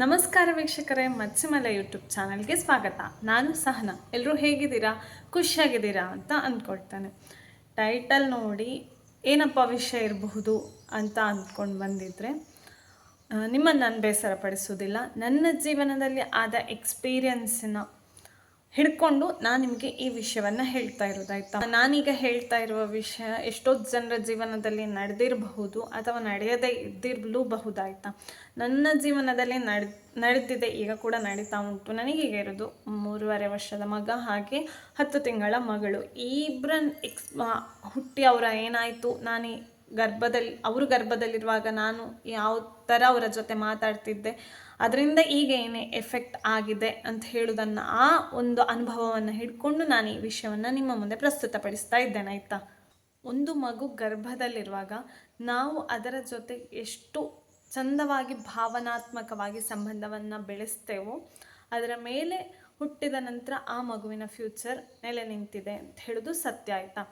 ನಮಸ್ಕಾರ ವೀಕ್ಷಕರೇ, ಮತ್ಸ್ಯಮಲ ಯೂಟ್ಯೂಬ್ ಚಾನಲ್ಗೆ ಸ್ವಾಗತ. ನಾನು ಸಹನ. ಎಲ್ಲರೂ ಹೇಗಿದ್ದೀರಾ? ಖುಷಿಯಾಗಿದ್ದೀರಾ ಅಂತ ಅಂದ್ಕೊಳ್ತಾನೆ. ಟೈಟಲ್ ನೋಡಿ ಏನಪ್ಪ ವಿಷಯ ಇರಬಹುದು ಅಂತ ಅಂದ್ಕೊಂಡು ಬಂದಿದ್ದರೆ ನಿಮ್ಮನ್ನು ನಾನು ಬೇಸರಪಡಿಸೋದಿಲ್ಲ ನನ್ನ ಜೀವನದಲ್ಲಿ ಆದ ಎಕ್ಸ್ಪೀರಿಯನ್ಸಿನ ಹಿಡ್ಕೊಂಡು ನಾನು ನಿಮಗೆ ಈ ವಿಷಯವನ್ನು ಹೇಳ್ತಾ ಇರೋದಾಯ್ತಾ ನಾನೀಗ ಹೇಳ್ತಾ ಇರುವ ವಿಷಯ ಎಷ್ಟೋ ಜನರ ಜೀವನದಲ್ಲಿ ನಡೆದಿರಬಹುದು ಅಥವಾ ನಡೆಯದೇ ಇದ್ದಿರಲೂಬಹುದಾಯ್ತಾ? ನನ್ನ ಜೀವನದಲ್ಲಿ ನಡ್, ನಡೆದಿದೆ, ಈಗ ಕೂಡ ನಡೀತಾ ಉಂಟು. ನನಗೀಗ ಇರೋದು ಮೂರುವರೆ ವರ್ಷದ ಮಗ ಹಾಗೆ ಹತ್ತು ತಿಂಗಳ ಮಗಳು. ಈ ಇಬ್ಬರನ್ನ ಎಕ್ಸ್ ಹುಟ್ಟಿ ಅವರ ಏನಾಯಿತು? ನಾನು ಗರ್ಭದಲ್ಲಿ, ಅವರು ಗರ್ಭದಲ್ಲಿರುವಾಗ ನಾನು ಯಾವ ಥರ ಅವರ ಜೊತೆ ಮಾತಾಡ್ತಿದ್ದೆ? ಅದರಿಂದ ಈಗ ಏನೇ ಎಫೆಕ್ಟ್ ಆಗಿದೆ ಅಂತ ಹೇಳೋದನ್ನು ಆ ಒಂದು ಅನುಭವವನ್ನು ಹಿಡ್ಕೊಂಡು ನಾನು ಈ ವಿಷಯವನ್ನು ನಿಮ್ಮ ಮುಂದೆ ಪ್ರಸ್ತುತಪಡಿಸ್ತಾ ಇದ್ದೇನೆ, ಆಯಿತಾ? ಒಂದು ಮಗು ಗರ್ಭದಲ್ಲಿರುವಾಗ ನಾವು ಅದರ ಜೊತೆ ಎಷ್ಟು ಚಂದವಾಗಿ ಭಾವನಾತ್ಮಕವಾಗಿ ಸಂಬಂಧವನ್ನು ಬೆಳೆಸ್ತೇವೋ, ಅದರ ಮೇಲೆ ಹುಟ್ಟಿದ ನಂತರ ಆ ಮಗುವಿನ ಫ್ಯೂಚರ್ ನೆಲೆ ನಿಂತಿದೆ ಅಂತ ಹೇಳೋದು ಸತ್ಯ, ಆಯಿತಾ?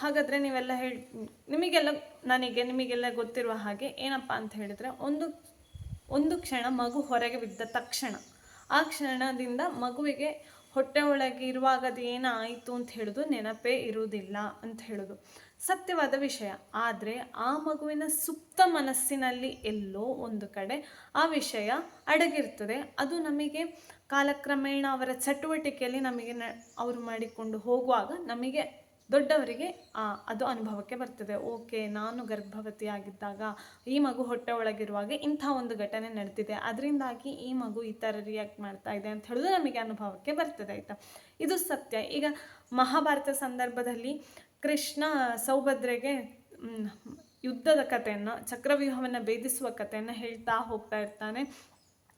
ಹಾಗಾದರೆ ನೀವೆಲ್ಲ ಹೇಳಿ, ನಿಮಗೆಲ್ಲ, ನನಗೆ ನಿಮಗೆಲ್ಲ ಗೊತ್ತಿರುವ ಹಾಗೆ ಏನಪ್ಪ ಅಂತ ಹೇಳಿದರೆ, ಒಂದು ಒಂದು ಕ್ಷಣ ಮಗು ಹೊರಗೆ ಬಿದ್ದ ತಕ್ಷಣ. ಆ ಕ್ಷಣದಿಂದ ಮಗುವಿಗೆ ಹೊಟ್ಟೆ ಒಳಗೆ ಇರುವಾಗ ಅದು ಏನಾಯಿತು ಅಂತ ಹೇಳೋದು ನೆನಪೇ ಇರುವುದಿಲ್ಲ ಅಂತ ಹೇಳೋದು. ಸತ್ಯವಾದ ವಿಷಯ. ಆದರೆ ಆ ಮಗುವಿನ ಸುಪ್ತ ಮನಸ್ಸಿನಲ್ಲಿ ಎಲ್ಲೋ ಒಂದು ಕಡೆ ಆ ವಿಷಯ ಅಡಗಿರ್ತದೆ. ಅದು ನಮಗೆ ಕಾಲಕ್ರಮೇಣ ಅವರ ಚಟುವಟಿಕೆಯಲ್ಲಿ ನಮಗೆ ನ ಅವರು ಮಾಡಿಕೊಂಡು ಹೋಗುವಾಗ ನಮಗೆ ದೊಡ್ಡವರಿಗೆ ಅದು ಅನುಭವಕ್ಕೆ ಬರ್ತದೆ. ಓಕೆ, ನಾನು ಗರ್ಭವತಿಯಾಗಿದ್ದಾಗ ಈ ಮಗು ಹೊಟ್ಟೆ ಒಳಗಿರುವಾಗ ಇಂಥ ಒಂದು ಘಟನೆ ನಡೆದಿದೆ ಅದರಿಂದಾಗಿ ಈ ಮಗು ಈ ಥರ ರಿಯಾಕ್ಟ್ ಮಾಡ್ತಾ ಇದೆ ಅಂತ ಹೇಳೋದು ನಮಗೆ ಅನುಭವಕ್ಕೆ ಬರ್ತದೆ, ಆಯಿತಾ? ಇದು ಸತ್ಯ. ಈಗ ಮಹಾಭಾರತ ಸಂದರ್ಭದಲ್ಲಿ ಕೃಷ್ಣ ಸೌಭದ್ರೆಗೆ ಯುದ್ಧದ ಕಥೆಯನ್ನು, ಚಕ್ರವ್ಯೂಹವನ್ನು ಭೇದಿಸುವ ಕಥೆಯನ್ನು ಹೇಳ್ತಾ ಹೋಗ್ತಾ ಇರ್ತಾನೆ.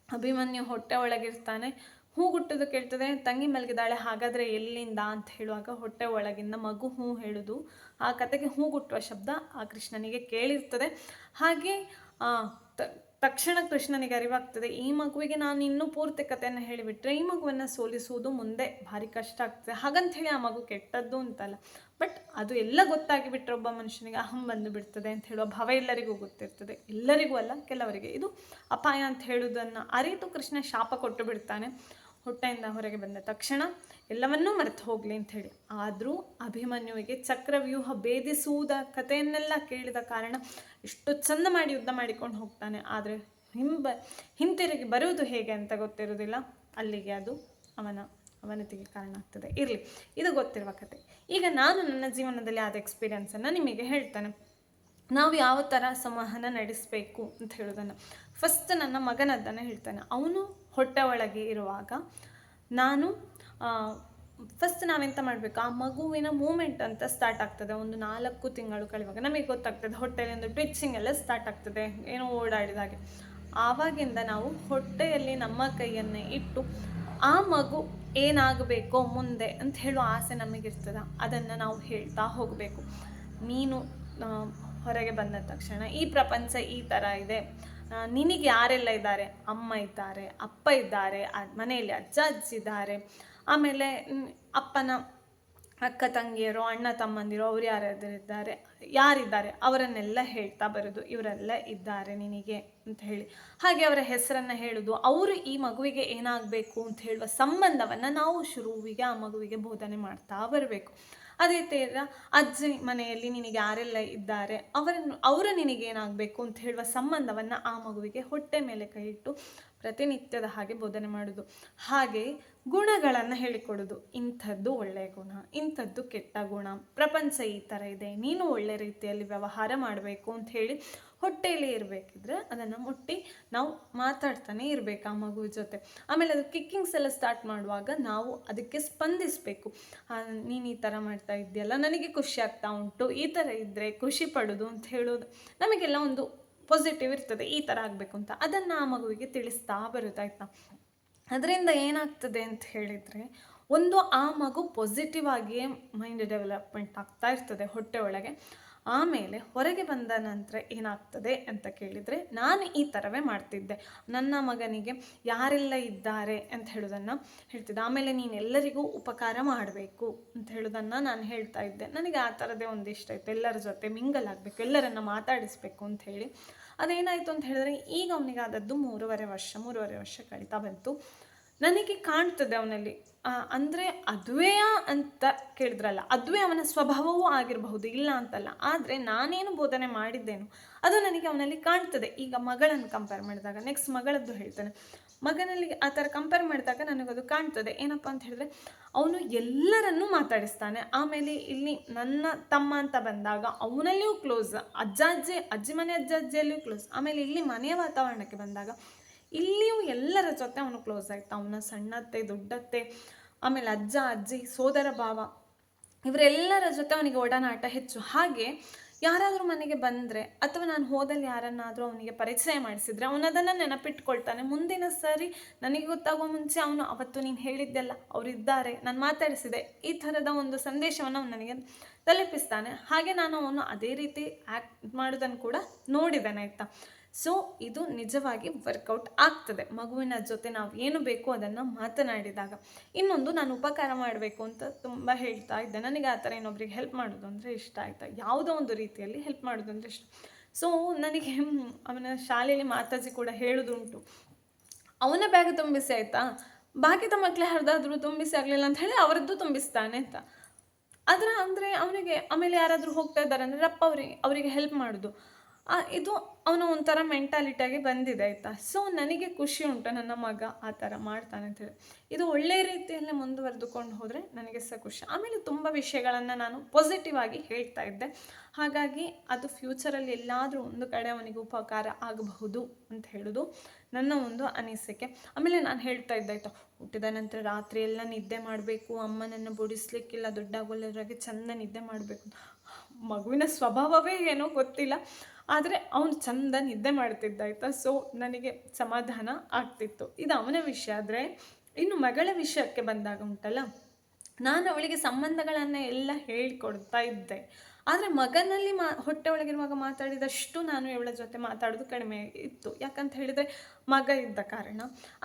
ಅಭಿಮನ್ಯು ಹೊಟ್ಟೆ ಒಳಗಿರ್ತಾನೆ ಹೂ ಗುಟ್ಟದು ಕೇಳ್ತದೆ, ತಂಗಿ ಮಲಗಿದಾಳೆ ಹಾಗಾದರೆ ಎಲ್ಲಿಂದ? ಅಂತ ಹೇಳುವಾಗ ಹೊಟ್ಟೆ ಒಳಗಿಂದ ಮಗು ಹೂ ಹೇಳೋದು. ಆ ಕತೆಗೆ ಹೂ ಗುಟ್ಟುವ ಶಬ್ದ ಆ ಕೃಷ್ಣನಿಗೆ ಕೇಳಿರ್ತದೆ. ಹಾಗೆ ತಕ್ಷಣ ಕೃಷ್ಣನಿಗೆ ಅರಿವಾಗ್ತದೆ, ಈ ಮಗುವಿಗೆ ನಾನು ಇನ್ನೂ ಪೂರ್ತಿ ಕಥೆಯನ್ನು ಹೇಳಿಬಿಟ್ರೆ ಈ ಮಗುವನ್ನು ಸೋಲಿಸುವುದು ಮುಂದೆ ಭಾರಿ ಕಷ್ಟ ಆಗ್ತದೆ. ಹಾಗಂತ ಹೇಳಿ ಆ ಮಗು ಕೆಟ್ಟದ್ದು ಅಂತಲ್ಲ. ಬಟ್ ಅದು ಎಲ್ಲ ಗೊತ್ತಾಗಿ ಬಿಟ್ಟರೆ ಒಬ್ಬ ಮನುಷ್ಯನಿಗೆ ಅಹಂ ಬಂದು ಬಿಡ್ತದೆ ಅಂತ ಹೇಳುವ ಭಾವ ಎಲ್ಲರಿಗೂ ಗೊತ್ತಿರ್ತದೆ. ಎಲ್ಲರಿಗೂ ಅಲ್ಲ, ಕೆಲವರಿಗೆ. ಇದು ಅಪಾಯ ಅಂತ ಹೇಳುವುದನ್ನು ಅರಿತು ಕೃಷ್ಣ ಶಾಪ ಕೊಟ್ಟು ಬಿಡ್ತಾನೆ. ಹೊಟ್ಟೆಯಿಂದ ಹೊರಗೆ ಬಂದ ತಕ್ಷಣ ಎಲ್ಲವನ್ನೂ ಮರೆತು ಹೋಗಲಿ ಹೇಳಿ. ಆದರೂ ಅಭಿಮನ್ಯುವಿಗೆ ಚಕ್ರವ್ಯೂಹ ಭೇದಿಸುವುದ ಕಥೆಯನ್ನೆಲ್ಲ ಕೇಳಿದ ಕಾರಣ ಎಷ್ಟು ಚಂದ ಮಾಡಿ ಯುದ್ಧ ಮಾಡಿಕೊಂಡು ಹೋಗ್ತಾನೆ. ಆದರೆ ಹಿಂಬ, ಹಿಂತಿರುಗಿ ಬರುವುದು ಹೇಗೆ ಅಂತ ಗೊತ್ತಿರೋದಿಲ್ಲ ಅಲ್ಲಿಗೆ ಅದು ಅವನ ಅವನತಿಗೆ ಕಾರಣ ಆಗ್ತದೆ. ಇರಲಿ, ಇದು ಗೊತ್ತಿರುವ ಕತೆ. ಈಗ ನಾನು ನನ್ನ ಜೀವನದಲ್ಲಿ ಆದ ಎಕ್ಸ್ಪೀರಿಯನ್ಸನ್ನು ನಿಮಗೆ ಹೇಳ್ತೇನೆ. ನಾವು ಯಾವ ಥರ ಸಂವಹನ ನಡೆಸಬೇಕು ಅಂತ ಹೇಳೋದನ್ನು. ಫಸ್ಟ್ ನನ್ನ ಮಗನದ್ದನ್ನು ಹೇಳ್ತಾನೆ. ಅವನು ಹೊಟ್ಟೆ ಒಳಗೆ ಇರುವಾಗ ನಾನು ಫಸ್ಟ್ ನಾವೆಂತ ಮಾಡಬೇಕು? ಆ ಮಗುವಿನ ಮೂಮೆಂಟ್ ಅಂತ ಸ್ಟಾರ್ಟ್ ಆಗ್ತದೆ. ಒಂದು ನಾಲ್ಕು ತಿಂಗಳು ಕಳೆಯುವಾಗ. ನಮಗೆ ಗೊತ್ತಾಗ್ತದೆ ಹೊಟ್ಟೆಯಲ್ಲಿ ಒಂದು ಟ್ವಿಚಿಂಗ್ ಎಲ್ಲ ಸ್ಟಾರ್ಟ್ ಆಗ್ತದೆ. ಏನೋ ಓಡಾಡಿದಾಗೆ ಆವಾಗಿಂದ ನಾವು ಹೊಟ್ಟೆಯಲ್ಲಿ ನಮ್ಮ ಕೈಯನ್ನೇ ಇಟ್ಟು ಆ ಮಗು ಏನಾಗಬೇಕೋ ಮುಂದೆ ಅಂತ ಹೇಳೋ ಆಸೆ ನಮಗಿರ್ತದೆ. ಅದನ್ನು ನಾವು ಹೇಳ್ತಾ ಹೋಗಬೇಕು. ನೀನು ಹೊರಗೆ ಬಂದ ತಕ್ಷಣ ಈ ಪ್ರಪಂಚ ಈ ಥರ ಇದೆ. ನಿನಗೆ ಯಾರೆಲ್ಲ ಇದ್ದಾರೆ? ಅಮ್ಮ ಇದ್ದಾರೆ, ಅಪ್ಪ ಇದ್ದಾರೆ ಮನೆಯಲ್ಲಿ ಅಜ್ಜ, ಅಜ್ಜಿ ಇದ್ದಾರೆ. ಆಮೇಲೆ ಅಪ್ಪನ ಅಕ್ಕ ತಂಗಿಯರು, ಅಣ್ಣ ತಮ್ಮಂದಿರು, ಅವ್ರು ಯಾರಾದರೂ ಇದ್ದಾರೆ ಯಾರಿದ್ದಾರೆ ಅವರನ್ನೆಲ್ಲ ಹೇಳ್ತಾ ಬರೋದು, ಇವರೆಲ್ಲ ಇದ್ದಾರೆ ನಿನಗೆ ಅಂತ ಹೇಳಿ. ಹಾಗೆ ಅವರ ಹೆಸರನ್ನು ಹೇಳೋದು, ಅವರು ಈ ಮಗುವಿಗೆ ಏನಾಗಬೇಕು ಅಂತ ಹೇಳುವ ಸಂಬಂಧವನ್ನು ನಾವು ಶುರುವಿಗೆ ಆ ಮಗುವಿಗೆ ಬೋಧನೆ ಮಾಡ್ತಾ ಬರಬೇಕು. ಅದೇ ಥರ ಅಜ್ಜಿ ಮನೆಯಲ್ಲಿ ನಿನಗೆ ಯಾರೆಲ್ಲ ಇದ್ದಾರೆ, ಅವರನ್ನು, ಅವರು ನಿನಗೇನಾಗಬೇಕು ಅಂತ ಹೇಳುವ ಸಂಬಂಧವನ್ನು ಆ ಮಗುವಿಗೆ ಹೊಟ್ಟೆ ಮೇಲೆ ಕೈ ಇಟ್ಟು ಪ್ರತಿನಿತ್ಯದ ಹಾಗೆ ಬೋಧನೆ ಮಾಡೋದು. ಹಾಗೆ ಗುಣಗಳನ್ನು ಹೇಳಿಕೊಡೋದು. ಇಂಥದ್ದು ಒಳ್ಳೆಯ ಗುಣ, ಇಂಥದ್ದು ಕೆಟ್ಟ ಗುಣ. ಪ್ರಪಂಚ ಈ ಥರ ಇದೆ, ನೀನು ಒಳ್ಳೆ ರೀತಿಯಲ್ಲಿ ವ್ಯವಹಾರ ಮಾಡಬೇಕು ಅಂತ ಹೇಳಿ ಹೊಟ್ಟೆಯಲ್ಲಿ ಇರಬೇಕಿದ್ರೆ ಅದನ್ನು ಮುಟ್ಟಿ ನಾವು ಮಾತಾಡ್ತಾನೆ ಇರಬೇಕು ಆ ಮಗು ಜೊತೆ. ಆಮೇಲೆ ಅದು ಕಿಕ್ಕಿಂಗ್ಸ್ ಎಲ್ಲ ಸ್ಟಾರ್ಟ್ ಮಾಡುವಾಗ ನಾವು ಅದಕ್ಕೆ ಸ್ಪಂದಿಸಬೇಕು. ನೀನು ಈ ಥರ ಮಾಡ್ತಾ ಇದೆಯಲ್ಲ ನನಗೆ ಖುಷಿ ಆಗ್ತಾ ಉಂಟು, ಈ ಥರ ಇದ್ದರೆ ಖುಷಿ ಪಡೋದು ಅಂತ ಹೇಳೋದು. ನಮಗೆಲ್ಲ ಒಂದು ಪಾಸಿಟಿವ್ ಇರ್ತದೆ, ಈ ಥರ ಆಗಬೇಕು ಅಂತ. ಅದನ್ನು ಆ ಮಗುವಿಗೆ ತಿಳಿಸ್ತಾ ಬರುತ್ತಾಯ್ತಾ ಅದರಿಂದ ಏನಾಗ್ತದೆ ಅಂತ ಹೇಳಿದರೆ, ಒಂದು ಆ ಮಗು ಪಾಸಿಟಿವ್ ಆಗಿಯೇ ಮೈಂಡ್ ಡೆವಲಪ್ಮೆಂಟ್ ಆಗ್ತಾ ಇರ್ತದೆ ಹೊಟ್ಟೆ ಒಳಗೆ. ಆಮೇಲೆ ಹೊರಗೆ ಬಂದ ನಂತರ ಏನಾಗ್ತದೆ ಅಂತ ಕೇಳಿದರೆ, ನಾನು ಈ ಥರವೇ ಮಾಡ್ತಿದ್ದೆ. ನನ್ನ ಮಗನಿಗೆ ಯಾರೆಲ್ಲ ಇದ್ದಾರೆ ಅಂತ ಹೇಳೋದನ್ನು ಹೇಳ್ತಿದ್ದೆ. ಆಮೇಲೆ ನೀನು ಎಲ್ಲರಿಗೂ ಉಪಕಾರ ಮಾಡಬೇಕು ಅಂತ ಹೇಳೋದನ್ನು ನಾನು ಹೇಳ್ತಾ ಇದ್ದೆ. ನನಗೆ ಆ ಥರದೇ ಇಷ್ಟ ಇತ್ತು. ಎಲ್ಲರ ಜೊತೆ ಮಿಂಗಲ್ ಆಗಬೇಕು, ಎಲ್ಲರನ್ನ ಮಾತಾಡಿಸ್ಬೇಕು ಅಂತ ಹೇಳಿ. ಅದೇನಾಯಿತು ಅಂತ ಹೇಳಿದ್ರೆ, ಈಗ ಅವನಿಗೆ ಆದದ್ದು ಮೂರುವರೆ ವರ್ಷ ಮೂರುವರೆ ವರ್ಷ ಕಳೀತಾ ಬಂತು. ನನಗೆ ಕಾಣ್ತದೆ ಅವನಲ್ಲಿ. ಅಂದರೆ ಅದುವೇ ಅಂತ ಕೇಳಿದ್ರಲ್ಲ ಅದುವೇ ಅವನ ಸ್ವಭಾವವೂ ಆಗಿರಬಹುದು, ಇಲ್ಲ ಅಂತಲ್ಲ. ಆದರೆ ನಾನೇನು ಬೋಧನೆ ಮಾಡಿದ್ದೇನು, ಅದು ನನಗೆ ಅವನಲ್ಲಿ ಕಾಣ್ತದೆ. ಈಗ ಮಗಳನ್ನು ಕಂಪೇರ್ ಮಾಡಿದಾಗ ನೆಕ್ಸ್ಟ್ ಮಗಳದ್ದು ಹೇಳ್ತಾನೆ. ಮಗನಲ್ಲಿ ಆ ಥರ ಕಂಪೇರ್ ಮಾಡಿದಾಗ ನನಗದು ಕಾಣ್ತದೆ. ಏನಪ್ಪ ಅಂತ ಹೇಳಿದ್ರೆ, ಅವನು ಎಲ್ಲರನ್ನೂ ಮಾತಾಡಿಸ್ತಾನೆ. ಆಮೇಲೆ ಇಲ್ಲಿ ನನ್ನ ತಮ್ಮ ಅಂತ ಬಂದಾಗ, ಅವನಲ್ಲಿಯೂ ಕ್ಲೋಸ್ ಅಜ್ಜ, ಅಜ್ಜಿ ಮನೆ ಅಜ್ಜ, ಅಜ್ಜಿಯಲ್ಲಿಯೂ ಕ್ಲೋಸ್ ಆಮೇಲೆ ಇಲ್ಲಿ ಮನೆಯ ವಾತಾವರಣಕ್ಕೆ ಬಂದಾಗ ಇಲ್ಲಿಯೂ ಎಲ್ಲರ ಜೊತೆ ಅವನು ಕ್ಲೋಸ್ ಆಯ್ತು. ಅವನ ಸಣ್ಣತ್ತೆ, ದೊಡ್ಡತ್ತೆ, ಆಮೇಲೆ ಅಜ್ಜ, ಅಜ್ಜಿ, ಸೋದರ ಭಾವ, ಇವರೆಲ್ಲರ ಜೊತೆ ಅವನಿಗೆ ಒಡನಾಟ ಹೆಚ್ಚು. ಹಾಗೆ ಯಾರಾದರೂ ಮನೆಗೆ ಬಂದರೆ ಅಥವಾ ನಾನು ಹೋದಲ್ಲಿ ಯಾರನ್ನಾದರೂ ಅವನಿಗೆ ಪರಿಚಯ ಮಾಡಿಸಿದ್ರೆ ಅವನು ನೆನಪಿಟ್ಕೊಳ್ತಾನೆ. ಮುಂದಿನ ಸರಿ ನನಗೆ ಗೊತ್ತಾಗುವ ಮುಂಚೆ ಅವನು, ಅವತ್ತು ನೀನು ಹೇಳಿದ್ದೆಲ್ಲ, ಅವರಿದ್ದಾರೆ, ನಾನು ಮಾತಾಡಿಸಿದೆ. ಈ ಥರದ ಒಂದು ಸಂದೇಶವನ್ನು ಅವನು ನನಗೆ ತಲುಪಿಸ್ತಾನೆ. ಹಾಗೆ ನಾನು ಅವನು ಅದೇ ರೀತಿ ಆ್ಯಕ್ಟ್ ಮಾಡೋದನ್ನು ಕೂಡ ನೋಡಿದ್ದೇನೆ, ಆಯಿತಾ? ಸೊ ಇದು ನಿಜವಾಗಿ ವರ್ಕೌಟ್ ಆಗ್ತದೆ. ಮಗುವಿನ ಜೊತೆ ನಾವು ಏನು ಬೇಕು ಅದನ್ನು ಮಾತನಾಡಿದಾಗ. ಇನ್ನೊಂದು ನಾನು ಉಪಕಾರ ಮಾಡಬೇಕು ಅಂತ ತುಂಬ ಹೇಳ್ತಾ ಇದ್ದೆ. ನನಗೆ ಆ ಥರ ಇನ್ನೊಬ್ರಿಗೆ ಹೆಲ್ಪ್ ಮಾಡೋದು ಅಂದರೆ ಇಷ್ಟ ಆಯಿತಾ? ಯಾವುದೋ ಒಂದು ರೀತಿಯಲ್ಲಿ ಹೆಲ್ಪ್ ಮಾಡೋದು ಅಂದರೆ ಇಷ್ಟ. ಸೊ ನನಗೆ ಅವನ ಶಾಲೆಯಲ್ಲಿ ಮಾತಾಜಿ ಕೂಡ ಹೇಳೋದುಂಟು. ಅವನ ಬ್ಯಾಗ್ ತುಂಬಿಸಿ ಆಯಿತಾ? ಬಾಕಿದ ಮಕ್ಕಳು ಯಾರ್ದಾದ್ರೂ ತುಂಬಿಸಿ ಆಗಲಿಲ್ಲ ಅಂತ ಹೇಳಿ ಅವರದ್ದು ತುಂಬಿಸ್ತಾನೆ ಅಂತ. ಅದರ ಅಂದರೆ ಅವನಿಗೆ ಆಮೇಲೆ ಯಾರಾದರೂ ಹೋಗ್ತಾ ಇದ್ದಾರೆ ಅಂದರೆ ಅಪ್ಪ ಅವರಿಗೆ ಅವರಿಗೆ ಹೆಲ್ಪ್ ಮಾಡೋದು. ಇದು ಅವನು ಒಂಥರ ಮೆಂಟಾಲಿಟಿಯಾಗಿ ಬಂದಿದೆ, ಆಯಿತಾ? ಸೊ ನನಗೆ ಖುಷಿ ಉಂಟು, ನನ್ನ ಮಗ ಆ ಥರ ಮಾಡ್ತಾನೆ ಅಂತೇಳಿ ಇದು ಒಳ್ಳೆಯ ರೀತಿಯಲ್ಲಿ ಮುಂದುವರೆದುಕೊಂಡು ಹೋದರೆ ನನಗೆ ಸಹ ಖುಷಿ. ಆಮೇಲೆ ತುಂಬ ವಿಷಯಗಳನ್ನು ನಾನು ಪಾಸಿಟಿವ್ ಆಗಿ ಹೇಳ್ತಾ ಇದ್ದೆ. ಹಾಗಾಗಿ ಅದು ಫ್ಯೂಚರಲ್ಲಿ ಎಲ್ಲಾದರೂ ಒಂದು ಕಡೆ ಅವನಿಗೆ ಉಪಕಾರ ಆಗಬಹುದು ಅಂತ ಹೇಳೋದು ನನ್ನ ಒಂದು ಅನಿಸಿಕೆ. ಆಮೇಲೆ ನಾನು ಹೇಳ್ತಾ ಇದ್ದೆ, ಆಯಿತಾ? ಹುಟ್ಟಿದ ನಂತರ ರಾತ್ರಿ ಎಲ್ಲ ನಿದ್ದೆ ಮಾಡಬೇಕು, ಅಮ್ಮನನ್ನು ಬುಡಿಸ್ಲಿಕ್ಕಿಲ್ಲ ದೊಡ್ಡಾಗೋಲ್ಲರಾಗಿ ಚೆಂದ ನಿದ್ದೆ ಮಾಡಬೇಕು. ಮಗುವಿನ ಸ್ವಭಾವವೇ ಏನೋ ಗೊತ್ತಿಲ್ಲ. ಆದರೆ ಅವನು ಚಂದ ನಿದ್ದೆ ಮಾಡ್ತಿದ್ದ ಆಯಿತಾ ಸೊ ನನಗೆ ಸಮಾಧಾನ ಆಗ್ತಿತ್ತು. ಇದು ಅವನ ವಿಷಯ. ಆದರೆ, ಇನ್ನು ಮಗಳ ವಿಷಯಕ್ಕೆ ಬಂದಾಗ ಉಂಟಲ್ಲ, ನಾನು ಅವಳಿಗೆ ಸಂಬಂಧಗಳನ್ನು ಎಲ್ಲ ಹೇಳಿಕೊಡ್ತಾ ಇದ್ದೆ. ಆದರೆ ಮಗನಲ್ಲಿ ಮಾ, ಹೊಟ್ಟೆ ಒಳಗಿರುವಾಗ ಮಾತಾಡಿದಷ್ಟು ನಾನು ಇವಳ ಜೊತೆ ಮಾತಾಡೋದು ಕಡಿಮೆ ಇತ್ತು. ಯಾಕಂತ ಹೇಳಿದರೆ ಮಗ ಇದ್ದ ಕಾರಣ.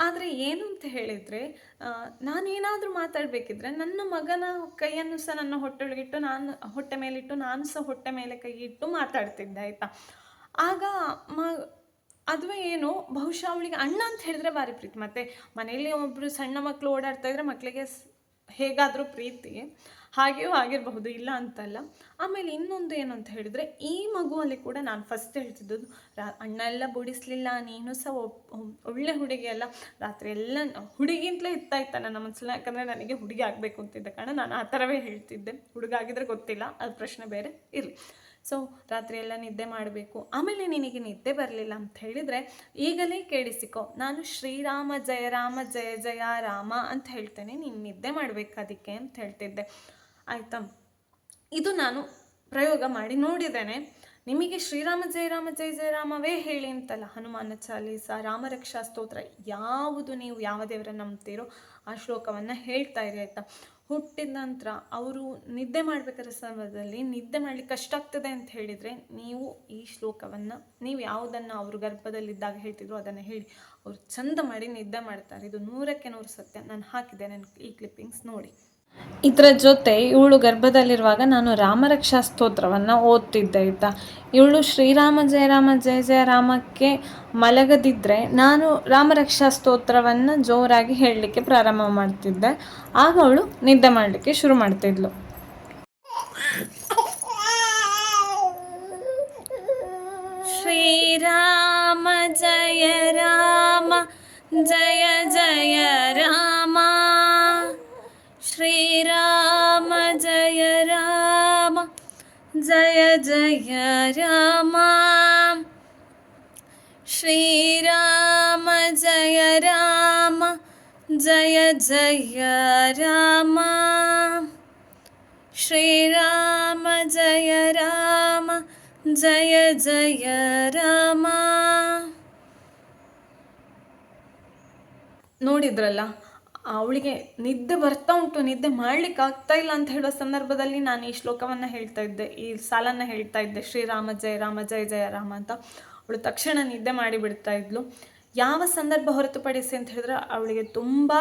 ಆದರೆ ಏನು ಅಂತ ಹೇಳಿದರೆ ನಾನೇನಾದರೂ ಮಾತಾಡಬೇಕಿದ್ರೆ ನನ್ನ ಮಗನ ಕೈಯನ್ನು ಸಹ ನನ್ನ ಹೊಟ್ಟೆ ಒಳಗಿಟ್ಟು ನಾನು, ಹೊಟ್ಟೆ ಮೇಲಿಟ್ಟು ನಾನು ಸಹ ಹೊಟ್ಟೆ ಮೇಲೆ ಕೈ ಇಟ್ಟು ಮಾತಾಡ್ತಿದ್ದೆ, ಆಯಿತಾ? ಆಗ ಮ ಅದು ಏನು, ಬಹುಶಃ ಅವಳಿಗೆ ಅಣ್ಣ ಅಂತ ಹೇಳಿದ್ರೆ ಭಾರಿ ಪ್ರೀತಿ. ಮತ್ತು ಮನೆಯಲ್ಲಿ ಒಬ್ಬರು ಸಣ್ಣ ಮಕ್ಕಳು ಓಡಾಡ್ತಾ ಇದ್ರೆ ಮಕ್ಕಳಿಗೆ ಹೇಗಾದರೂ ಪ್ರೀತಿ. ಹಾಗೆಯೂ ಆಗಿರಬಹುದು ಇಲ್ಲ ಅಂತಲ್ಲ. ಆಮೇಲೆ ಇನ್ನೊಂದು ಏನು ಅಂತ ಹೇಳಿದರೆ, ಈ ಮಗುವಲ್ಲಿ ಕೂಡ ನಾನು ಫಸ್ಟ್ ಹೇಳ್ತಿದ್ದದ್ದು, ರಾ ಅಣ್ಣ ಎಲ್ಲ ಬುಡಿಸ್ಲಿಲ್ಲ, ನೀನು ಸಹ ಒಳ್ಳೆ ಹುಡುಗಿ ಅಲ್ಲ. ರಾತ್ರಿ ಎಲ್ಲ ಹುಡುಗಿಂತಲೇ ಇರ್ತಾ ಇತ್ತ ನನ್ನ ಮನಸ್ಸಲ್ಲಿ ಯಾಕಂದರೆ ನನಗೆ ಹುಡುಗಿ ಆಗಬೇಕು ಅಂತಿದ್ದ ಕಾರಣ ನಾನು ಆ ಥರವೇ ಹೇಳ್ತಿದ್ದೆ. ಹುಡುಗ ಆಗಿದ್ರೆ ಗೊತ್ತಿಲ್ಲ, ಅದು ಪ್ರಶ್ನೆ ಬೇರೆ, ಇರಲಿ. ಸೊ ರಾತ್ರಿ ಎಲ್ಲ ನಿದ್ದೆ ಮಾಡಬೇಕು. ಆಮೇಲೆ ನಿನಗೆ ನಿದ್ದೆ ಬರಲಿಲ್ಲ ಅಂತ ಹೇಳಿದರೆ, ಈಗಲೇ ಕೇಳಿಸಿಕೊ, ನಾನು ಶ್ರೀರಾಮ ಜಯ, ರಾಮ ಜಯ ಜಯ, ರಾಮ ಅಂತ ಹೇಳ್ತೇನೆ, ನೀನು ನಿದ್ದೆ ಮಾಡಬೇಕು ಅದಕ್ಕೆ ಅಂತ ಹೇಳ್ತಿದ್ದೆ. ಆಯಿತಾ? ಇದು ನಾನು ಪ್ರಯೋಗ ಮಾಡಿ ನೋಡಿದ್ದೇನೆ. ನಿಮಗೆ ಶ್ರೀರಾಮ ಜಯ ರಾಮ ಜಯ ಜಯ ರಾಮವೇ ಹೇಳಿ ಅಂತಲ್ಲ, ಹನುಮಾನ ಚಾಲೀಸ ರಾಮರಕ್ಷಾ ಸ್ತೋತ್ರ, ಯಾವುದು ನೀವು ಯಾವ ದೇವರನ್ನು ನಂಬ್ತೀರೋ ಆ ಶ್ಲೋಕವನ್ನು ಹೇಳ್ತಾ ಇರಿ ಆಯಿತಾ? ಹುಟ್ಟಿದ ನಂತರ ಅವರು ನಿದ್ದೆ ಮಾಡಬೇಕಾದ ಸಮಯದಲ್ಲಿ ನಿದ್ದೆ ಮಾಡಲಿಕ್ಕೆ ಕಷ್ಟ ಆಗ್ತದೆ ಅಂತ ಹೇಳಿದರೆ ನೀವು ಈ ಶ್ಲೋಕವನ್ನು, ನೀವು ಯಾವುದನ್ನು ಅವರು ಗರ್ಭದಲ್ಲಿದ್ದಾಗ ಹೇಳ್ತಿದ್ರು ಅದನ್ನು ಹೇಳಿ. ಅವರು ಚಂದ ಮಾಡಿ ನಿದ್ದೆ ಮಾಡ್ತಾರೆ. ಇದು ನೂರಕ್ಕೆ ನೂರು ಸತ್ಯ. ನಾನು ಹಾಕಿದ್ದೆ ನನ್ನ ಈ ಕ್ಲಿಪ್ಪಿಂಗ್ಸ್ ನೋಡಿ. ಇದರ ಜೊತೆ ಇವಳು ಗರ್ಭದಲ್ಲಿರುವಾಗ ನಾನು ರಾಮರಕ್ಷಾ ಸ್ತೋತ್ರವನ್ನು ಓದ್ತಿದ್ದೆ, ಆಯಿತಾ? ಇವಳು ಶ್ರೀರಾಮ ಜಯ ರಾಮ ಜಯ ಜಯ ರಾಮಕ್ಕೆ ಮಲಗದಿದ್ದರೆ ನಾನು ರಾಮರಕ್ಷಾ ಸ್ತೋತ್ರವನ್ನು ಜೋರಾಗಿ ಹೇಳಲಿಕ್ಕೆ ಪ್ರಾರಂಭ ಮಾಡ್ತಿದ್ದೆ. ಆಗ ಅವಳು ನಿದ್ದೆ ಮಾಡಲಿಕ್ಕೆ ಶುರು ಮಾಡ್ತಿದ್ಲು. ಶ್ರೀರಾಮ ಜಯ ರಾಮ, ಜಯ ಜಯ ರಾಮ. ಶ್ರೀರಾಮ ಜಯ ರಾಮ, ಜಯ ಜಯ ರಾಮ. ಶ್ರೀರಾಮ ಜಯ ರಾಮ, ಜಯ ಜಯ ರಾಮ. ಶ್ರೀರಾಮ ಜಯ ರಾಮ, ಜಯ ಜಯ ರಾಮ. ನೋಡಿದ್ರಲ್ಲ? ಅವಳಿಗೆ ನಿದ್ದೆ ಬರ್ತಾ ಉಂಟು, ನಿದ್ದೆ ಮಾಡ್ಲಿಕ್ಕೆ ಆಗ್ತಾ ಇಲ್ಲ ಅಂತ ಹೇಳೋ ಸಂದರ್ಭದಲ್ಲಿ ನಾನು ಈ ಶ್ಲೋಕವನ್ನು ಹೇಳ್ತಾ ಇದ್ದೆ, ಈ ಸಾಲನ್ನು ಹೇಳ್ತಾ ಇದ್ದೆ ಶ್ರೀರಾಮ ಜಯ, ರಾಮ ಜಯ ಜಯ ರಾಮ ಅಂತ. ಅವಳು ತಕ್ಷಣ ನಿದ್ದೆ ಮಾಡಿ ಬಿಡ್ತಾ ಇದ್ಲು. ಯಾವ ಸಂದರ್ಭ ಹೊರತುಪಡಿಸಿ ಅಂತ ಹೇಳಿದ್ರೆ ಅವಳಿಗೆ ತುಂಬ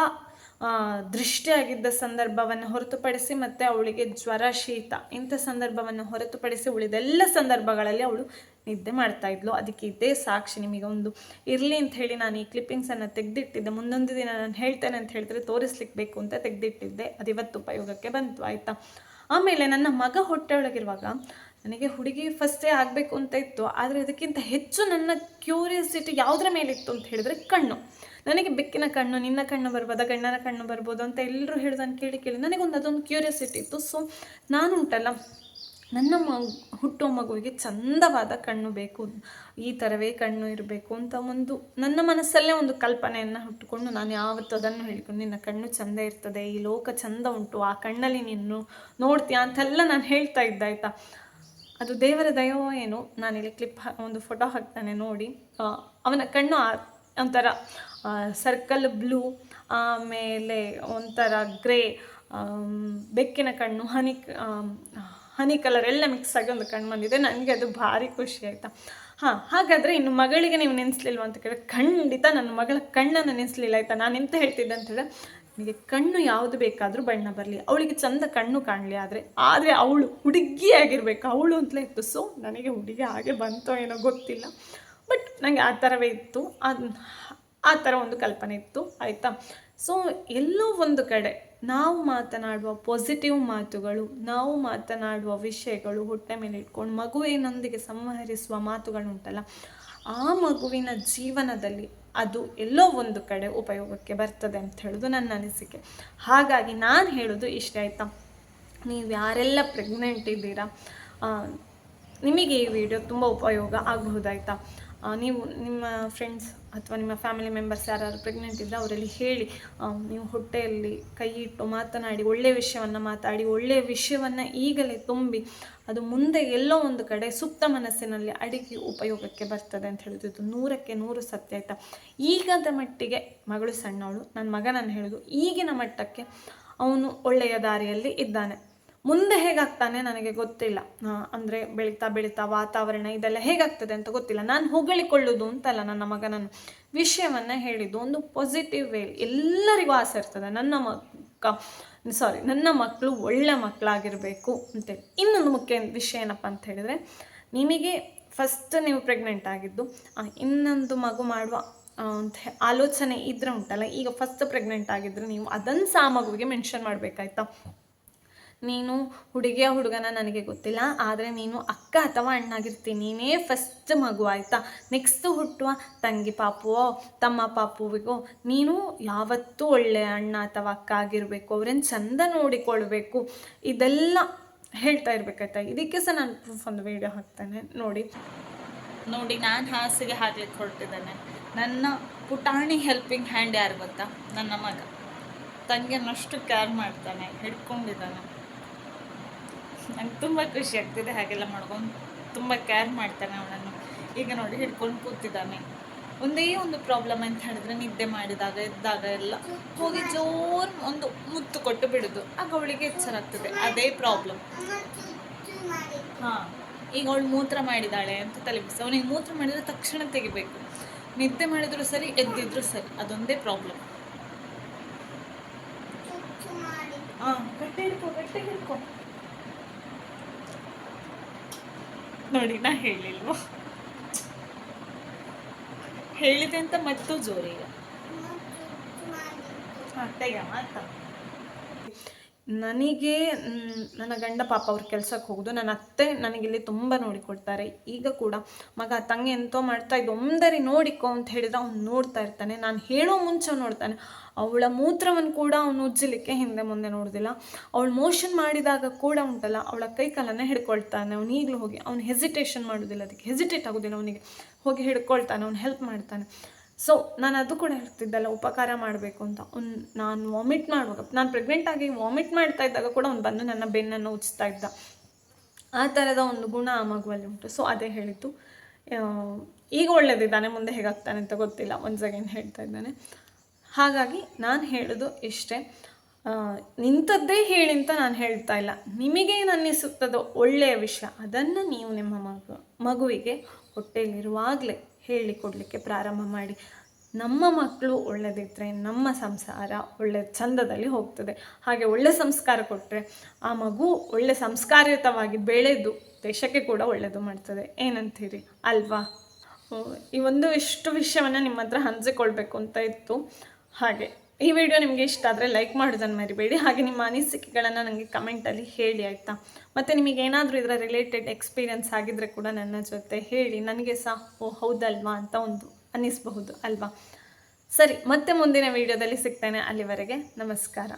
ದೃಷ್ಟಿಯಾಗಿದ್ದ ಸಂದರ್ಭವನ್ನು ಹೊರತುಪಡಿಸಿ ಮತ್ತು ಅವಳಿಗೆ ಜ್ವರ, ಶೀತ ಇಂಥ ಸಂದರ್ಭವನ್ನು ಹೊರತುಪಡಿಸಿ ಉಳಿದೆಲ್ಲ ಸಂದರ್ಭಗಳಲ್ಲಿ ಅವಳು ನಿದ್ದೆ ಮಾಡ್ತಾ ಇದ್ಲು. ಅದಕ್ಕೆ ಇದೇ ಸಾಕ್ಷಿ ನಿಮಗೆ ಒಂದು ಇರಲಿ ಅಂತ ಹೇಳಿ ನಾನು ಈ ಕ್ಲಿಪ್ಪಿಂಗ್ಸನ್ನು ತೆಗೆದಿಟ್ಟಿದ್ದೆ. ಮುಂದೊಂದು ದಿನ ನಾನು ಹೇಳ್ತೇನೆ ಅಂತ ಹೇಳಿದ್ರೆ ತೋರಿಸ್ಲಿಕ್ಕೆ ಬೇಕು ಅಂತ ತೆಗೆದಿಟ್ಟಿದ್ದೆ. ಅದು ಇವತ್ತು ಉಪಯೋಗಕ್ಕೆ ಬಂತು, ಆಯಿತಾ? ಆಮೇಲೆ ನನ್ನ ಮಗ ಹೊಟ್ಟೆಯೊಳಗಿರುವಾಗ ನನಗೆ ಹುಡುಗಿ ಫಸ್ಟೇ ಆಗಬೇಕು ಅಂತ ಇತ್ತು. ಆದರೆ ಅದಕ್ಕಿಂತ ಹೆಚ್ಚು ನನ್ನ ಕ್ಯೂರಿಯಾಸಿಟಿ ಯಾವುದರ ಮೇಲೆ ಇತ್ತು ಅಂತ ಹೇಳಿದ್ರೆ ಕಣ್ಣು. ನನಗೆ ಬೆಕ್ಕಿನ ಕಣ್ಣು, ನಿನ್ನ ಕಣ್ಣು ಬರ್ಬೋದಾ, ಗಂಡನ ಕಣ್ಣು ಬರ್ಬೋದು ಅಂತ ಎಲ್ಲರೂ ಹೇಳೋದನ್ನು ಕೇಳಿ ಕೇಳಿ ನನಗೊಂದು ಅದೊಂದು ಕ್ಯೂರಿಯಾಸಿಟಿ ಇತ್ತು. ಸೊ ನಾನುಂಟಲ್ಲ ನನ್ನ ಮಗು, ಹುಟ್ಟೋ ಮಗುವಿಗೆ ಚಂದವಾದ ಕಣ್ಣು ಬೇಕು. ಈ ಥರವೇ ಕಣ್ಣು ಇರಬೇಕು ಅಂತ ಒಂದು, ನನ್ನ ಮನಸ್ಸಲ್ಲೇ ಒಂದು ಕಲ್ಪನೆಯನ್ನು ಹುಟ್ಟುಕೊಂಡು ನಾನು ಯಾವತ್ತೂ ಅದನ್ನು ಹೇಳಿಕೊಂಡು ನಿನ್ನ ಕಣ್ಣು ಚಂದ ಇರ್ತದೆ, ಈ ಲೋಕ ಚಂದ ಉಂಟು, ಆ ಕಣ್ಣಲ್ಲಿ ನೀನು ನೋಡ್ತೀಯ ಅಂತೆಲ್ಲ ನಾನು ಹೇಳ್ತಾ ಇದ್ದೆ ಅದು ದೇವರ ದಯವೋ ಏನು, ನಾನಿಲ್ಲಿ ಕ್ಲಿಪ್ ಒಂದು ಫೋಟೋ ಹಾಕ್ತಾನೆ ನೋಡಿ. ಅವನ ಕಣ್ಣು ಒಂಥರ ಸರ್ಕಲ್ ಬ್ಲೂ ಆಮೇಲೆ ಒಂಥರ ಗ್ರೇ ಬೆಕ್ಕಿನ ಕಣ್ಣು, ಹನಿ ಹನಿ ಕಲರ್ ಎಲ್ಲ ಮಿಕ್ಸ್ ಆಗಿ ಒಂದು ಕಣ್ಣು ಬಂದಿದೆ. ನನಗೆ ಅದು ಭಾರಿ ಖುಷಿ ಆಯಿತಾ. ಹಾಂ, ಹಾಗಾದರೆ ಇನ್ನು ಮಗಳಿಗೆ ನೀವು ನೆನೆಸ್ಲಿಲ್ವ ಅಂತ ಕೇಳಿದ್ರೆ ಖಂಡಿತ ನನ್ನ ಮಗಳ ಕಣ್ಣನ್ನು ನೆನೆಸ್ಲಿಲ್ಲ ಆಯಿತಾ? ನಾನು ಎಂತ ಹೇಳ್ತಿದ್ದೆ ಅಂತ ಹೇಳಿದ್ರೆ ನಿಮಗೆ ಕಣ್ಣು ಯಾವುದು ಬೇಕಾದರೂ ಬಣ್ಣ ಬರಲಿ. ಅವಳಿಗೆ ಚಂದ ಕಣ್ಣು ಕಾಣಲಿ ಆದರೆ ಆದರೆ ಅವಳು ಹುಡುಗಿ ಆಗಿರಬೇಕು. ಅವಳು ಅಂತಲೇ ಇತ್ತು. ಸೊ ನನಗೆ ಹುಡುಗಿ ಹಾಗೆ ಬಂತೋ ಏನೋ ಗೊತ್ತಿಲ್ಲ. ಬಟ್ ನನಗೆ ಆ ಥರವೇ ಇತ್ತು. ಆ ಥರ ಒಂದು ಕಲ್ಪನೆ ಇತ್ತು. ಆಯಿತಾ? ಸೊ ಎಲ್ಲೋ ಒಂದು ಕಡೆ ನಾವು ಮಾತನಾಡುವ ಪಾಸಿಟಿವ್ ಮಾತುಗಳು, ನಾವು ಮಾತನಾಡುವ ವಿಷಯಗಳು ಹೊಟ್ಟೆ ಮೇಲೆ ಇಟ್ಕೊಂಡು ಮಗುವಿನೊಂದಿಗೆ ಸಂವಹರಿಸುವ ಮಾತುಗಳುಂಟಲ್ಲ, ಆ ಮಗುವಿನ ಜೀವನದಲ್ಲಿ ಅದು ಎಲ್ಲೋ ಒಂದು ಕಡೆ ಉಪಯೋಗಕ್ಕೆ ಬರ್ತದೆ ಅಂತ ಹೇಳೋದು ನನ್ನ ಅನಿಸಿಕೆ. ಹಾಗಾಗಿ ನಾನು ಹೇಳೋದು ಇಷ್ಟ ಆಯಿತಾ? ನೀವು ಯಾರೆಲ್ಲ ಪ್ರೆಗ್ನೆಂಟ್ ಇದ್ದೀರಾ ನಿಮಗೆ ಈ ವಿಡಿಯೋ ತುಂಬ ಉಪಯೋಗ ಆಗಬಹುದಾಯ್ತಾ? ನೀವು ನಿಮ್ಮ ಫ್ರೆಂಡ್ಸ್ ಅಥವಾ ನಿಮ್ಮ ಫ್ಯಾಮಿಲಿ ಮೆಂಬರ್ಸ್ ಯಾರು ಪ್ರೆಗ್ನೆಂಟ್ ಇದ್ದರೆ ಅವರಲ್ಲಿ ಹೇಳಿ ನೀವು ಹೊಟ್ಟೆಯಲ್ಲಿ ಕೈ ಇಟ್ಟು ಮಾತನಾಡಿ ಒಳ್ಳೆಯ ವಿಷಯವನ್ನು ಮಾತಾಡಿ ಒಳ್ಳೆಯ ವಿಷಯವನ್ನು ಈಗಲೇ ತುಂಬಿ, ಅದು ಮುಂದೆ ಎಲ್ಲೋ ಒಂದು ಕಡೆ ಸುಪ್ತ ಮನಸ್ಸಿನಲ್ಲಿ ಅಡಿಗೆ ಉಪಯೋಗಕ್ಕೆ ಬರ್ತದೆ ಅಂತ ಹೇಳಿದ್ದು ಇದು ನೂರಕ್ಕೆ ನೂರು ಸತ್ಯ ಆಯಿತಾ? ಈಗದ ಮಟ್ಟಿಗೆ ಮಗಳು ಸಣ್ಣವಳು ನನ್ನ ಮಗ ನಾನು ಹೇಳೋದು ಈಗಿನ ಮಟ್ಟಕ್ಕೆ ಅವನು ಒಳ್ಳೆಯ ದಾರಿಯಲ್ಲಿ ಇದ್ದಾನೆ. ಮುಂದೆ ಹೇಗಾಗ್ತಾನೆ ನನಗೆ ಗೊತ್ತಿಲ್ಲ. ಅಂದರೆ ಬೆಳೀತಾ ಬೆಳೀತಾ ವಾತಾವರಣ ಇದೆಲ್ಲ ಹೇಗಾಗ್ತದೆ ಅಂತ ಗೊತ್ತಿಲ್ಲ. ನಾನು ಹೊಗಳಿಕೊಳ್ಳೋದು ಅಂತಲ್ಲ ನನ್ನ ಮಗನನ್ನು. ವಿಷಯವನ್ನು ಹೇಳಿದ್ದು ಒಂದು ಪಾಸಿಟಿವ್ ವೇ ಎಲ್ಲರಿಗೂ ಆಸೆ ಇರ್ತದೆ. ನನ್ನ ಮಕ್ಕ ಸಾರಿ ನನ್ನ ಮಕ್ಕಳು ಒಳ್ಳೆ ಮಕ್ಕಳಾಗಿರಬೇಕು ಅಂತೇಳಿ ಇನ್ನೊಂದು ಮುಖ್ಯ ವಿಷಯ ಏನಪ್ಪ ಅಂತ ಹೇಳಿದರೆ, ನಿಮಗೆ ಫಸ್ಟ್ ನೀವು ಪ್ರೆಗ್ನೆಂಟ್ ಆಗಿದ್ದು ಇನ್ನೊಂದು ಮಗು ಮಾಡುವ ಅಂತ ಆಲೋಚನೆ ಇದ್ರೆ ಉಂಟಲ್ಲ. ಈಗ ಫಸ್ಟ್ ಪ್ರೆಗ್ನೆಂಟ್ ಆಗಿದ್ರೆ ನೀವು ಅದನ್ನು ಸಹ ಮಗುವಿಗೆ ಮೆನ್ಷನ್ ಮಾಡಬೇಕಾಯ್ತಾ? ನೀನು ಹುಡುಗಿಯ ಹುಡುಗನ ನನಗೆ ಗೊತ್ತಿಲ್ಲ, ಆದರೆ ನೀನು ಅಕ್ಕ ಅಥವಾ ಅಣ್ಣಾಗಿರ್ತೀನಿ ನೀನೇ ಫಸ್ಟ್ ಮಗು, ಆಯಿತಾ? ನೆಕ್ಸ್ಟ್ ಹುಟ್ಟುವ ತಂಗಿ ಪಾಪುವೋ, ತಮ್ಮ ಪಾಪುವಿಗೋ, ನೀನು ಯಾವತ್ತೂ ಒಳ್ಳೆಯ ಅಣ್ಣ ಅಥವಾ ಅಕ್ಕ ಆಗಿರಬೇಕು, ಅವ್ರನ್ನ ಚಂದ ನೋಡಿಕೊಳ್ಬೇಕು. ಇದೆಲ್ಲ ಹೇಳ್ತಾ ಇರ್ಬೇಕಾಯ್ತಾ? ಇದಕ್ಕೆ ಸಹ ನಾನು ಪ್ರೂಫ್ ಒಂದು ವೀಡಿಯೋ ಹಾಕ್ತೇನೆ, ನೋಡಿ. ನೋಡಿ, ನಾನು ಹಾಸಿಗೆ ಹಾಕ್ಲಿಕ್ಕೆ ಹೊರಟಿದ್ದೇನೆ. ನನ್ನ ಪುಟಾಣಿ ಹೆಲ್ಪಿಂಗ್ ಹ್ಯಾಂಡ್ ಯಾರು ಗೊತ್ತಾ? ನನ್ನ ಮಗ. ತಂಗಿಯನ್ನಷ್ಟು ಕೇರ್ ಮಾಡ್ತಾನೆ, ಹಿಡ್ಕೊಂಡಿದ್ದಾನೆ. ನಂಗೆ ತುಂಬ ಖುಷಿ ಆಗ್ತಿದೆ ಹಾಗೆಲ್ಲ ಮಾಡ್ಕೊಂಡು ತುಂಬ ಕೇರ್ ಮಾಡ್ತಾನೆ ಅವನನ್ನು ಈಗ ನೋಡಿ ಹಿಡ್ಕೊಂಡು ಕೂತಿದ್ದಾನೆ. ಒಂದೇ ಒಂದು ಪ್ರಾಬ್ಲಮ್ ಅಂತ ಹೇಳಿದ್ರೆ ನಿದ್ದೆ ಮಾಡಿದಾಗ ಎದ್ದಾಗ ಎಲ್ಲ ಹೋಗಿ ಜೋರು ಒಂದು ಮುತ್ತು ಕೊಟ್ಟು ಬಿಡುದು. ಆಗ ಅವಳಿಗೆ ಎಚ್ಚರಾಗ್ತದೆ ಅದೇ ಪ್ರಾಬ್ಲಮ್ ಹಾ ಈಗ ಅವಳು ಮೂತ್ರ ಮಾಡಿದಾಳೆ ಅಂತ ತಲೆಬಿಸಿ ಅವನಿಗೆ ಮೂತ್ರ ಮಾಡಿದ್ರೆ ತಕ್ಷಣ ತೆಗಿಬೇಕು. ನಿದ್ದೆ ಮಾಡಿದ್ರು ಸರಿ ಎದ್ದಿದ್ರು ಸರಿ. ಅದೊಂದೇ ಪ್ರಾಬ್ಲಮ್ ಹಾ ಗಟ್ಟಿ ಹಿಡ್ಕೊ ಗಟ್ಟಿ ಹಿಡ್ಕೊ. ನೋಡಿ ನಾ ಹೇಳಿಲ್ವ? ಹೇಳಿದೆ ಅಂತ ಮತ್ತೂ ಜೋರೀಗ ಮತ್ತೆ ಮಾತಾ ನನಗೆ ನನ್ನ ಗಂಡ ಪಾಪ ಅವ್ರ ಕೆಲ್ಸಕ್ಕೆ ಹೋಗೋದು ನನ್ನ ಅತ್ತೆ ನನಗಿಲ್ಲಿ ತುಂಬ ನೋಡಿಕೊಡ್ತಾರೆ. ಈಗ ಕೂಡ ಮಗ ತಂಗಿ ಎಂತೋ ಮಾಡ್ತಾ ಇದ್ದು, ಒಂದರಿ ನೋಡಿಕೊ ಅಂತ ಹೇಳಿದ್ರೆ ಅವ್ನು ನೋಡ್ತಾ ಇರ್ತಾನೆ. ನಾನು ಹೇಳೋ ಮುಂಚೆ ನೋಡ್ತಾನೆ. ಅವಳ ಮೂತ್ರವನ್ನು ಕೂಡ ಅವನು ಉಜ್ಜಲಿಕ್ಕೆ ಹಿಂದೆ ಮುಂದೆ ನೋಡೋದಿಲ್ಲ. ಅವಳು ಮೋಷನ್ ಮಾಡಿದಾಗ ಕೂಡ ಉಂಟಲ್ಲ, ಅವಳ ಕೈ ಕಾಲನ್ನು ಹಿಡ್ಕೊಳ್ತಾನೆ. ಅವ್ನು ಈಗಲೂ ಹೋಗಿ, ಅವ್ನು ಹೆಸಿಟೇಷನ್ ಮಾಡೋದಿಲ್ಲ, ಅದಕ್ಕೆ ಹೆಸಿಟೇಟ್ ಆಗೋದಿಲ್ಲ ಅವನಿಗೆ. ಹೋಗಿ ಹಿಡ್ಕೊಳ್ತಾನೆ, ಅವ್ನು ಹೆಲ್ಪ್ ಮಾಡ್ತಾನೆ. ಸೊ ನಾನು ಅದು ಕೂಡ ಹೇಳ್ತಿದ್ದಲ್ಲ ಉಪಕಾರ ಮಾಡಬೇಕು ಅಂತ. ಒಂದು ನಾನು ವಾಮಿಟ್ ಮಾಡುವಾಗ, ನಾನು ಪ್ರೆಗ್ನೆಂಟ್ ಆಗಿ ವಾಮಿಟ್ ಮಾಡ್ತಾ ಇದ್ದಾಗ ಕೂಡ ಅವ್ನು ಬಂದು ನನ್ನ ಬೆನ್ನನ್ನು ಉಚ್ಚಿಸ್ತಾ ಇದ್ದ. ಆ ಥರದ ಒಂದು ಗುಣ ಆ ಮಗುವಲ್ಲಿ ಉಂಟು. ಸೊ ಅದೇ ಹೇಳಿತ್ತು ಈಗ ಒಳ್ಳೇದಿದ್ದಾನೆ, ಮುಂದೆ ಹೇಗಾಗ್ತಾನೆ ಅಂತ ಗೊತ್ತಿಲ್ಲ. ಒಂದು ಸೆಕೆಂಡ್ ಹೇಳ್ತಾ ಇದ್ದಾನೆ. ಹಾಗಾಗಿ ನಾನು ಹೇಳೋದು ಇಷ್ಟೇ. ನಿಂತದ್ದೇ ಹೇಳಿ ಅಂತ ನಾನು ಹೇಳ್ತಾ ಇಲ್ಲ. ನಿಮಗೇನು ಅನ್ನಿಸುತ್ತದೋ ಒಳ್ಳೆಯ ವಿಷಯ, ಅದನ್ನು ನೀವು ನಿಮ್ಮ ಮಗು, ಮಗುವಿಗೆ ಹೊಟ್ಟೆಯಲ್ಲಿರುವಾಗಲೇ ಹೇಳಿಕೊಡಲಿಕ್ಕೆ ಪ್ರಾರಂಭ ಮಾಡಿ. ನಮ್ಮ ಮಕ್ಕಳು ಒಳ್ಳೆದಿದ್ದರೆ ನಮ್ಮ ಸಂಸಾರ ಒಳ್ಳೆ ಚಂದದಲ್ಲಿ ಹೋಗ್ತದೆ. ಹಾಗೆ ಒಳ್ಳೆ ಸಂಸ್ಕಾರ ಕೊಟ್ಟರೆ ಆ ಮಗು ಒಳ್ಳೆ ಸಂಸ್ಕಾರಯುತವಾಗಿ ಬೆಳೆದು ದೇಶಕ್ಕೆ ಕೂಡ ಒಳ್ಳೆಯದು ಮಾಡ್ತದೆ. ಏನಂತೀರಿ? ಅಲ್ವಾ? ಈ ಒಂದು ಇಷ್ಟು ವಿಷಯವನ್ನು ನಿಮ್ಮ ಹತ್ರ ಹಂಚಿಕೊಳ್ಬೇಕು ಅಂತ ಇತ್ತು. ಹಾಗೆ. ಈ ವಿಡಿಯೋ ನಿಮಗೆ ಇಷ್ಟ ಆದರೆ ಲೈಕ್ ಮಾಡೋದನ್ನು ಮರಿಬೇಡಿ. ಹಾಗೆ ನಿಮ್ಮ ಅನಿಸಿಕೆಗಳನ್ನು ನನಗೆ ಕಮೆಂಟಲ್ಲಿ ಹೇಳಿ, ಆಯಿತಾ? ಮತ್ತು ನಿಮಗೆ ಏನಾದರೂ ಇದರ ರಿಲೇಟೆಡ್ ಎಕ್ಸ್ಪೀರಿಯನ್ಸ್ ಆಗಿದ್ದರೆ ಕೂಡ ನನ್ನ ಜೊತೆ ಹೇಳಿ. ನನಗೆ ಸಹ, ಓ, ಹೌದಲ್ವಾ ಅಂತ ಒಂದು ಅನ್ನಿಸಬಹುದು, ಅಲ್ವಾ? ಸರಿ, ಮತ್ತೆ ಮುಂದಿನ ವಿಡಿಯೋದಲ್ಲಿ ಸಿಗ್ತೇನೆ ಅಲ್ಲಿವರೆಗೆ. ನಮಸ್ಕಾರ.